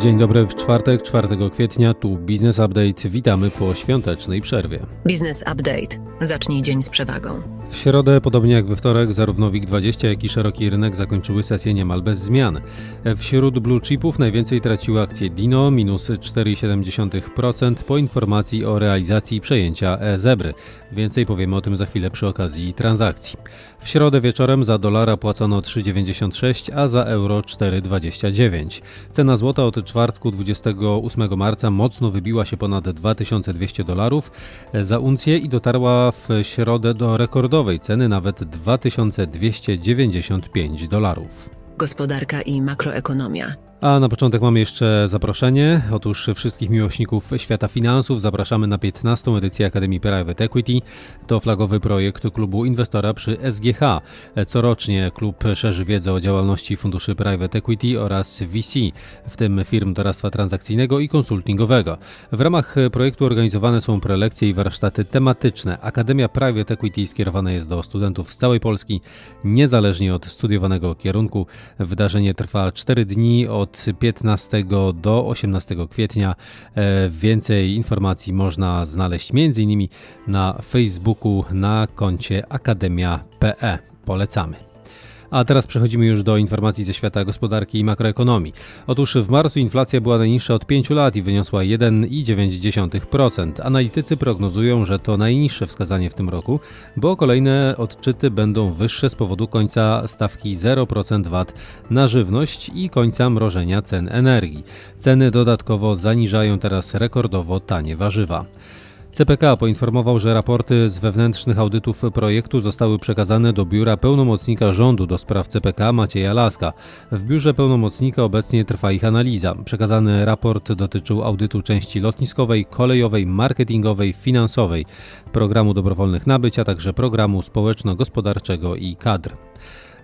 Dzień dobry, w czwartek, 4 kwietnia, tu Business Update. Witamy po świątecznej przerwie. Biznes Update. Zacznij dzień z przewagą. W środę, podobnie jak we wtorek, zarówno WIG20, jak i szeroki rynek zakończyły sesję niemal bez zmian. Wśród blue chipów najwięcej traciły akcje Dino, minus 4,7% po informacji o realizacji przejęcia e-Zebry. Więcej powiemy o tym za chwilę przy okazji transakcji. W środę wieczorem za dolara płacono 3,96, a za euro 4,29. Cena złota od czwartku 28 marca mocno wybiła się ponad 2200 dolarów za uncję i dotarła w środę do rekordowej ceny nawet 2295 dolarów. Gospodarka i makroekonomia. A na początek mamy jeszcze zaproszenie. Otóż wszystkich miłośników świata finansów zapraszamy na 15. edycję Akademii Private Equity. To flagowy projekt klubu inwestora przy SGH. Corocznie klub szerzy wiedzę o działalności funduszy Private Equity oraz VC, w tym firm doradztwa transakcyjnego i konsultingowego. W ramach projektu organizowane są prelekcje i warsztaty tematyczne. Akademia Private Equity skierowana jest do studentów z całej Polski, niezależnie od studiowanego kierunku. Wydarzenie trwa 4 dni od od 15 do 18 kwietnia. E, więcej informacji można znaleźć m.in. na Facebooku na koncie akademia.pe. Polecamy. A teraz przechodzimy już do informacji ze świata gospodarki i makroekonomii. Otóż w marcu inflacja była najniższa od 5 lat i wyniosła 1,9%. Analitycy prognozują, że to najniższe wskazanie w tym roku, bo kolejne odczyty będą wyższe z powodu końca stawki 0% VAT na żywność i końca mrożenia cen energii. Ceny dodatkowo zaniżają teraz rekordowo tanie warzywa. CPK poinformował, że raporty z wewnętrznych audytów projektu zostały przekazane do biura pełnomocnika rządu do spraw CPK Macieja Laska. W biurze pełnomocnika obecnie trwa ich analiza. Przekazany raport dotyczył audytu części lotniskowej, kolejowej, marketingowej, finansowej, programu dobrowolnych nabyć, a także programu społeczno-gospodarczego i kadr.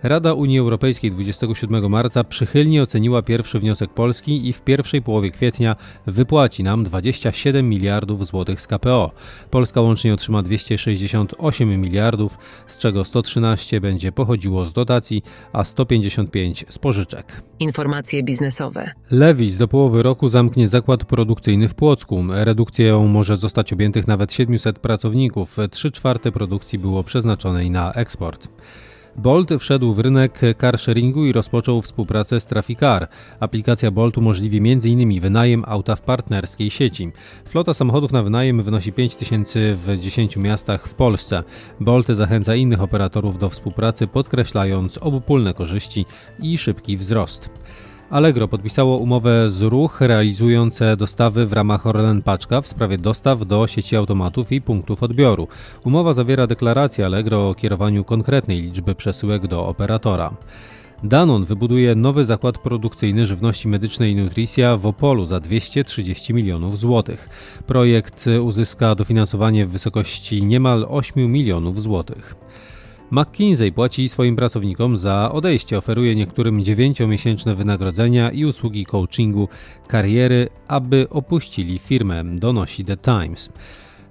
Rada Unii Europejskiej 27 marca przychylnie oceniła pierwszy wniosek Polski i w pierwszej połowie kwietnia wypłaci nam 27 miliardów złotych z KPO. Polska łącznie otrzyma 268 miliardów, z czego 113 będzie pochodziło z dotacji, a 155 z pożyczek. Informacje biznesowe. Lewis do połowy roku zamknie zakład produkcyjny w Płocku. Redukcją może zostać objętych nawet 700 pracowników. 3 czwarte produkcji było przeznaczonej na eksport. Bolt wszedł w rynek carsharingu i rozpoczął współpracę z Traficar. Aplikacja Bolt umożliwi m.in. wynajem auta w partnerskiej sieci. Flota samochodów na wynajem wynosi 5 tysięcy w 10 miastach w Polsce. Bolt zachęca innych operatorów do współpracy, podkreślając obopólne korzyści i szybki wzrost. Allegro podpisało umowę z Ruch realizujące dostawy w ramach Orlen Paczka w sprawie dostaw do sieci automatów i punktów odbioru. Umowa zawiera deklarację Allegro o kierowaniu konkretnej liczby przesyłek do operatora. Danon wybuduje nowy zakład produkcyjny żywności medycznej Nutricia w Opolu za 230 milionów złotych. Projekt uzyska dofinansowanie w wysokości niemal 8 milionów złotych. McKinsey płaci swoim pracownikom za odejście, oferuje niektórym 9-miesięczne wynagrodzenia i usługi coachingu kariery, aby opuścili firmę, donosi The Times.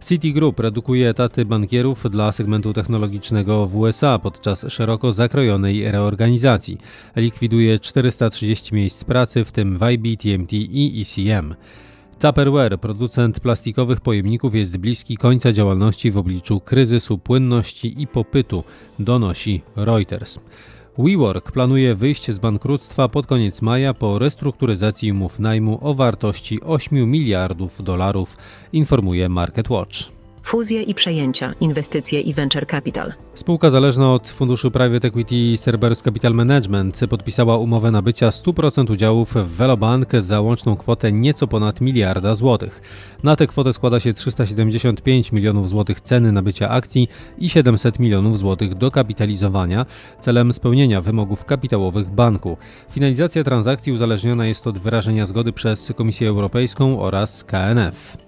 Citigroup redukuje etaty bankierów dla segmentu technologicznego w USA podczas szeroko zakrojonej reorganizacji. Likwiduje 430 miejsc pracy, w tym w TMT i ECM. Tupperware, producent plastikowych pojemników, jest bliski końca działalności w obliczu kryzysu płynności i popytu, donosi Reuters. WeWork planuje wyjście z bankructwa pod koniec maja po restrukturyzacji umów najmu o wartości 8 miliardów dolarów, informuje MarketWatch. Fuzje i przejęcia, inwestycje i venture capital. Spółka zależna od funduszu Private Equity Cerberus Capital Management podpisała umowę nabycia 100% udziałów w Velobank za łączną kwotę nieco ponad miliarda złotych. Na tę kwotę składa się 375 milionów złotych ceny nabycia akcji i 700 milionów złotych dokapitalizowania celem spełnienia wymogów kapitałowych banku. Finalizacja transakcji uzależniona jest od wyrażenia zgody przez Komisję Europejską oraz KNF.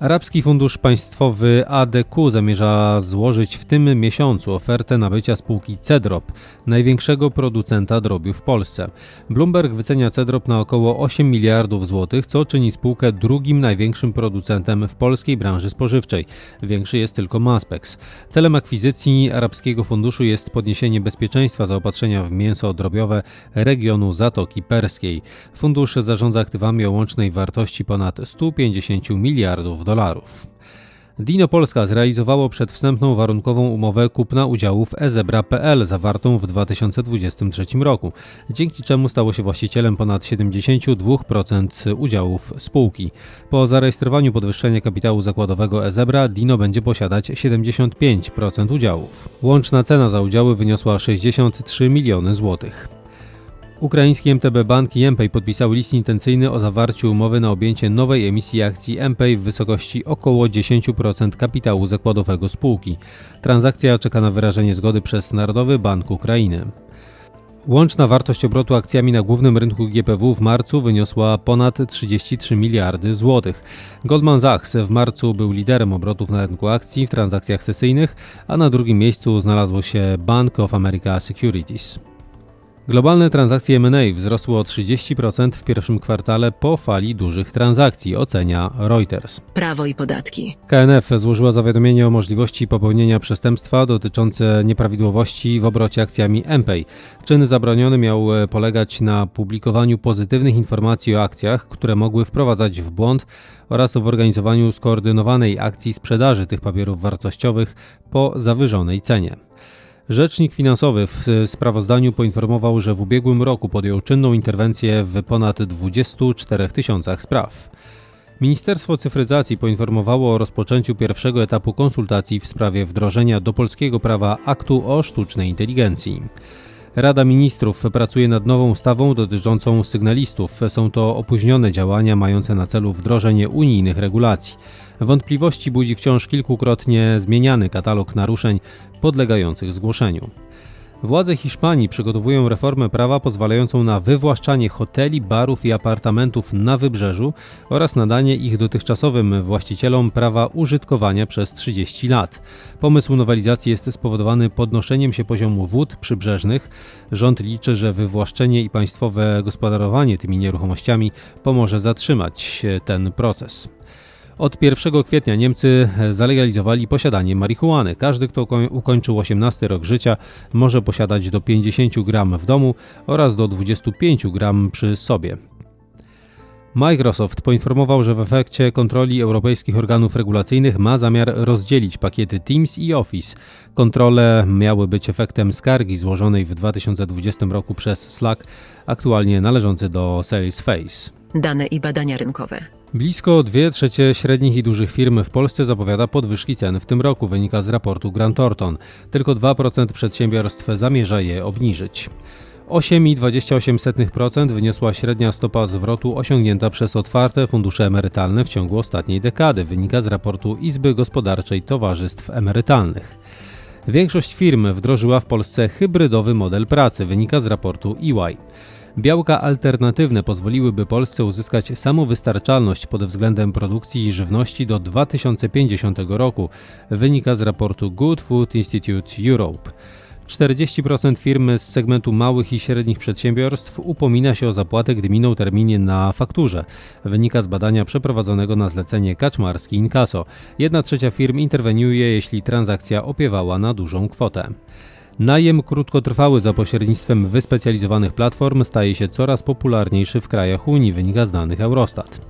Arabski Fundusz Państwowy ADQ zamierza złożyć w tym miesiącu ofertę nabycia spółki Cedrop, największego producenta drobiu w Polsce. Bloomberg wycenia Cedrop na około 8 miliardów złotych, co czyni spółkę drugim największym producentem w polskiej branży spożywczej. Większy jest tylko Maspex. Celem akwizycji Arabskiego Funduszu jest podniesienie bezpieczeństwa zaopatrzenia w mięso drobiowe regionu Zatoki Perskiej. Fundusz zarządza aktywami o łącznej wartości ponad 150 miliardów dolarów. Dino Polska zrealizowało przedwstępną warunkową umowę kupna udziałów ezebra.pl zawartą w 2023 roku, dzięki czemu stało się właścicielem ponad 72% udziałów spółki. Po zarejestrowaniu podwyższenia kapitału zakładowego Ezebra Dino będzie posiadać 75% udziałów. Łączna cena za udziały wyniosła 63 miliony złotych. Ukraiński MTB Bank i MPay podpisał list intencyjny o zawarciu umowy na objęcie nowej emisji akcji MPay w wysokości około 10% kapitału zakładowego spółki. Transakcja czeka na wyrażenie zgody przez Narodowy Bank Ukrainy. Łączna wartość obrotu akcjami na głównym rynku GPW w marcu wyniosła ponad 33 miliardy złotych. Goldman Sachs w marcu był liderem obrotów na rynku akcji w transakcjach sesyjnych, a na drugim miejscu znalazło się Bank of America Securities. Globalne transakcje M&A wzrosły o 30% w pierwszym kwartale po fali dużych transakcji, ocenia Reuters. Prawo i podatki. KNF złożyła zawiadomienie o możliwości popełnienia przestępstwa dotyczące nieprawidłowości w obrocie akcjami MPay. Czyn zabroniony miał e, polegać na publikowaniu pozytywnych informacji o akcjach, które mogły wprowadzać w błąd oraz w organizowaniu skoordynowanej akcji sprzedaży tych papierów wartościowych po zawyżonej cenie. Rzecznik finansowy w sprawozdaniu poinformował, że w ubiegłym roku podjął czynną interwencję w ponad 24 tysiącach spraw. Ministerstwo Cyfryzacji poinformowało o rozpoczęciu pierwszego etapu konsultacji w sprawie wdrożenia do polskiego prawa aktu o sztucznej inteligencji. Rada Ministrów pracuje nad nową ustawą dotyczącą sygnalistów. Są to opóźnione działania mające na celu wdrożenie unijnych regulacji. Wątpliwości budzi wciąż kilkukrotnie zmieniany katalog naruszeń podlegających zgłoszeniu. Władze Hiszpanii przygotowują reformę prawa pozwalającą na wywłaszczanie hoteli, barów i apartamentów na wybrzeżu oraz nadanie ich dotychczasowym właścicielom prawa użytkowania przez 30 lat. Pomysł nowelizacji jest spowodowany podnoszeniem się poziomu wód przybrzeżnych. Rząd liczy, że wywłaszczenie i państwowe gospodarowanie tymi nieruchomościami pomoże zatrzymać ten proces. Od 1 kwietnia Niemcy zalegalizowali posiadanie marihuany. Każdy, kto ukończył 18 rok życia, może posiadać do 50 gram w domu oraz do 25 gram przy sobie. Microsoft poinformował, że w efekcie kontroli europejskich organów regulacyjnych ma zamiar rozdzielić pakiety Teams i Office. Kontrole miały być efektem skargi złożonej w 2020 roku przez Slack, aktualnie należący do Salesforce. Dane i badania rynkowe. Blisko 2 trzecie średnich i dużych firm w Polsce zapowiada podwyżki cen w tym roku, wynika z raportu Grant Thornton. Tylko 2% przedsiębiorstw zamierza je obniżyć. 8,28% wyniosła średnia stopa zwrotu osiągnięta przez otwarte fundusze emerytalne w ciągu ostatniej dekady, wynika z raportu Izby Gospodarczej Towarzystw Emerytalnych. Większość firm wdrożyła w Polsce hybrydowy model pracy, wynika z raportu EY. Białka alternatywne pozwoliłyby Polsce uzyskać samowystarczalność pod względem produkcji żywności do 2050 roku, wynika z raportu Good Food Institute Europe. 40% firm z segmentu małych i średnich przedsiębiorstw upomina się o zapłatę, gdy minął termin na fakturze. Wynika z badania przeprowadzonego na zlecenie Kaczmarski Inkaso. Jedna trzecia firm interweniuje, jeśli transakcja opiewała na dużą kwotę. Najem krótkotrwały za pośrednictwem wyspecjalizowanych platform staje się coraz popularniejszy w krajach Unii, wynika z danych Eurostat.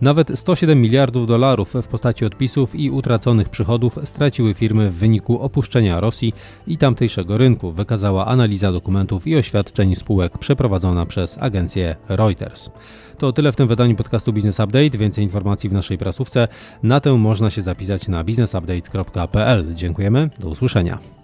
Nawet 107 miliardów dolarów w postaci odpisów i utraconych przychodów straciły firmy w wyniku opuszczenia Rosji i tamtejszego rynku, wykazała analiza dokumentów i oświadczeń spółek przeprowadzona przez agencję Reuters. To tyle w tym wydaniu podcastu Business Update. Więcej informacji w naszej prasówce. Na tę można się zapisać na businessupdate.pl. Dziękujemy, do usłyszenia.